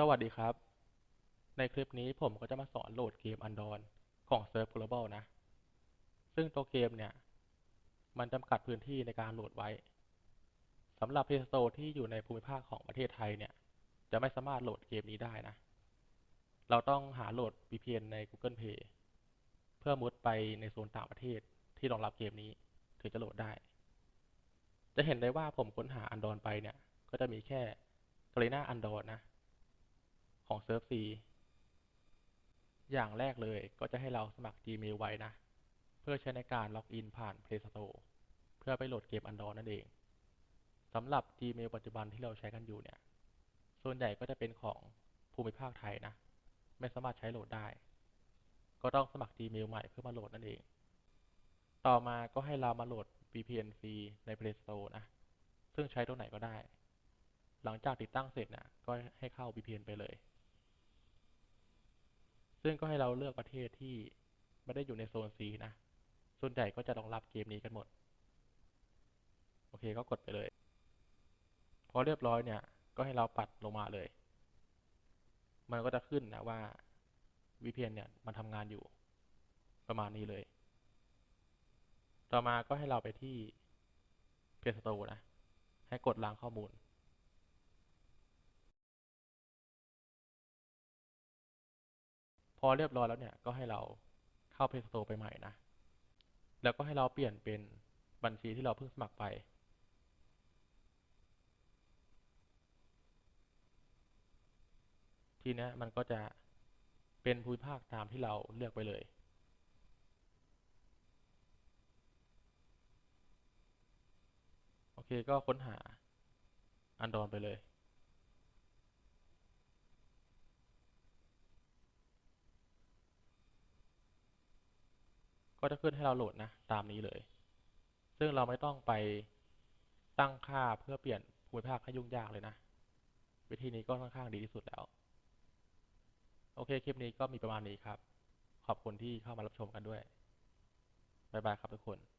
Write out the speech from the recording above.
สวัสดีครับ ในคลิปนี้ผมก็จะมาสอนโหลดเกม Undone ของ Surf Global นะ ซึ่งตัวเกมเนี่ย มันจำกัดพื้นที่ในการโหลดไว้สำหรับ Play Store ที่อยู่ในภูมิภาคของประเทศไทยเนี่ย จะไม่สามารถโหลดเกมนี้ได้นะ เราต้องหาโหลด VPN ใน Google Play เพื่อมุดไปในโซนต่างประเทศที่รองรับเกมนี้ถึงจะโหลดได้ จะเห็นได้ว่าผมค้นหา Undone ไปเนี่ย ก็จะมีแค่ Garena Undone นะ ของ Surf C อย่างแรกเลยก็จะให้เราสมัคร Gmail ไว้นะ เพื่อใช้ในการล็อกอินผ่าน Play Store เพื่อไปโหลดเกม Undone นั่นเองสำหรับ Gmail ปัจจุบันที่เราใช้กันอยู่เนี่ย ส่วนใหญ่ก็จะเป็นของภูมิภาคไทยนะ ไม่สามารถใช้โหลดได้ ก็ต้องสมัคร Gmail ใหม่เพื่อมาโหลดนั่นเอง ต่อมาก็ให้เรามาโหลด VPN ฟรีใน Play Store นะ ซึ่งใช้ตัวไหนก็ได้ หลังจากติดตั้งเสร็จนะก็ให้เข้า VPN ไปเลย ซึ่งก็ให้เราเลือกประเทศที่ไม่ได้อยู่ในโซน C นะ ส่วนใหญ่ก็จะรองรับเกมนี้กันหมด โอเคก็กดไปเลย พอเรียบร้อยเนี่ย ก็ให้เราปัดลงมาเลย มันก็จะขึ้นนะว่า VPN เนี่ยมันทำงานอยู่ประมาณนี้เลย ต่อมาก็ให้เราไปที่ Play Store นะ ให้กดล้างข้อมูล อเรียบร้อยแล้วเนี่ยก็ให้เราเข้า Play Store ไปใหม่นะ แล้วก็ให้เราเปลี่ยนเป็นบัญชีที่เราเพิ่งสมัครไป ทีนี้มันก็จะเป็นภูมิภาคตามที่เราเลือกไปเลยโอเคก็ค้นหาอันดอนไปเลย ก็จะขึ้นให้เราโหลดนะตามนี้เลย ซึ่งเราไม่ต้องไปตั้งค่าเพื่อเปลี่ยนภูมิภาคให้ยุ่งยากเลยนะ วิธีนี้ก็ค่อนข้างดีที่สุดแล้ว โอเค คลิปนี้ก็มีประมาณนี้ครับ ขอบคุณที่เข้ามารับชมกันด้วย บ๊ายบายครับทุกคน